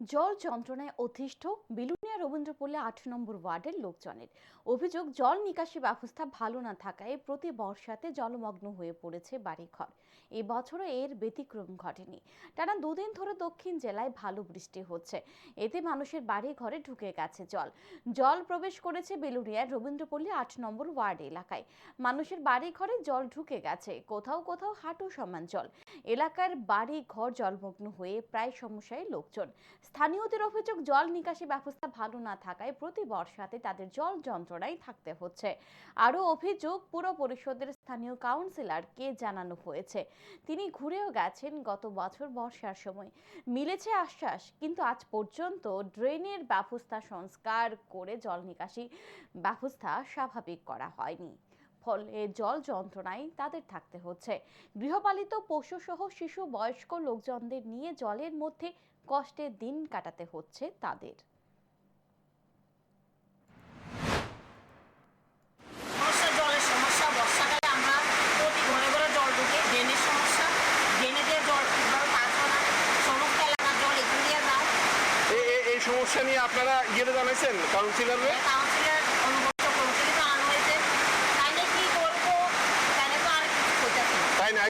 জল যন্ত্রণায় অতিষ্ঠ বিলুনিয়া রবীন্দ্রপল্লী আট নম্বর ওয়ার্ডের লোকজনের। অভিযোগ, জল নিকাশি ব্যবস্থা ভালো না থাকায় প্রতি বর্ষাতে জলমগ্ন হয়ে পড়েছে বাড়িঘর। এই বছরও এর ব্যতিক্রম ঘটেনি। টানা দুদিন ধরে দক্ষিণ জেলায় ভালো বৃষ্টি হচ্ছে। এতে মানুষের বাড়ি ঘরে ঢুকে গেছে জল। জল প্রবেশ করেছে বেলুনিয়ার রবীন্দ্রপল্লী আট নম্বর ওয়ার্ড এলাকায়। মানুষের বাড়ি ঘরে জল ঢুকে গেছে। কোথাও কোথাও হাঁটু সমান জল। এলাকার বাড়ি ঘর জলমগ্ন হয়ে প্রায় সমস্যায় লোকজন স্থানীয়দের অভিযোগ, জল নিকাশি ব্যবস্থা ভালো না থাকায় প্রতি বর্ষাতে তাদের জল যন্ত্রণায় থাকতে হচ্ছে। আরও অভিযোগ, পুর পরিষদের স্থানীয় কাউন্সিলরকে জানানো হয়েছে। তিনি ঘুরেও গেছেন, গত বছর বর্ষার সময়। মিলেছে আশ্বাস, কিন্তু আজ পর্যন্ত ড্রেনের ব্যবস্থা সংস্কার করে জল নিকাশি ব্যবস্থা স্বাভাবিক করা হয়নি। ফলে জল যন্ত্রণায় তাদের থাকতে হচ্ছে। গৃহপালিত পশু সহ শিশু বয়স্ক লোকজনদের নিয়ে জলের মধ্যে কষ্টের দিন কাটাতে হচ্ছে তাদের। সমস্যা জলের সমস্যা বর্ষাকালে আমরা প্রতি ঘরে ঘরে জল ঢুকে ড্রেনের সমস্যা ড্রেনে দিয়ে জল ঠিকভাবে পাস হয় না সমস্ত এলাকার জল এখান দিয়ে যায় এই- এই- এই সমস্যা নিয়ে আপনারা ইয়েতে জানাইছেন কাউন্সিলরে কাউন্সিলর অনুগত কাউন্সিলে জানানো হয়েছে তাইলে কি করব তাইলে তো আর কিছু করতেছে না তাই না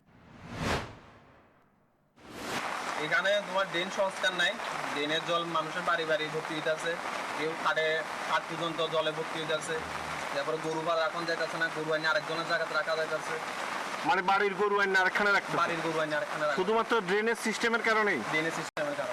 এখানে তোমার ড্রেন সংস্কার নাই। ড্রেনের জল মানুষের বাড়ি বাড়ি ভর্তি হইতে আছে কেউ খাটে আট পর্যন্ত জলে ভর্তি হইতে আছে তারপরে গরু বা এখন যাইতেছে না গরু আইনে আরেকজনের জায়গাতে রাখা যাইতেছে। মানে বাড়ির গরু আইনে আরেকখানে রাখতে বাড়ির গরু আইনে আরেকখানে শুধুমাত্র ড্রেনের সিস্টেমের কারণেই? ড্রেনের সিস্টেমের কারণে।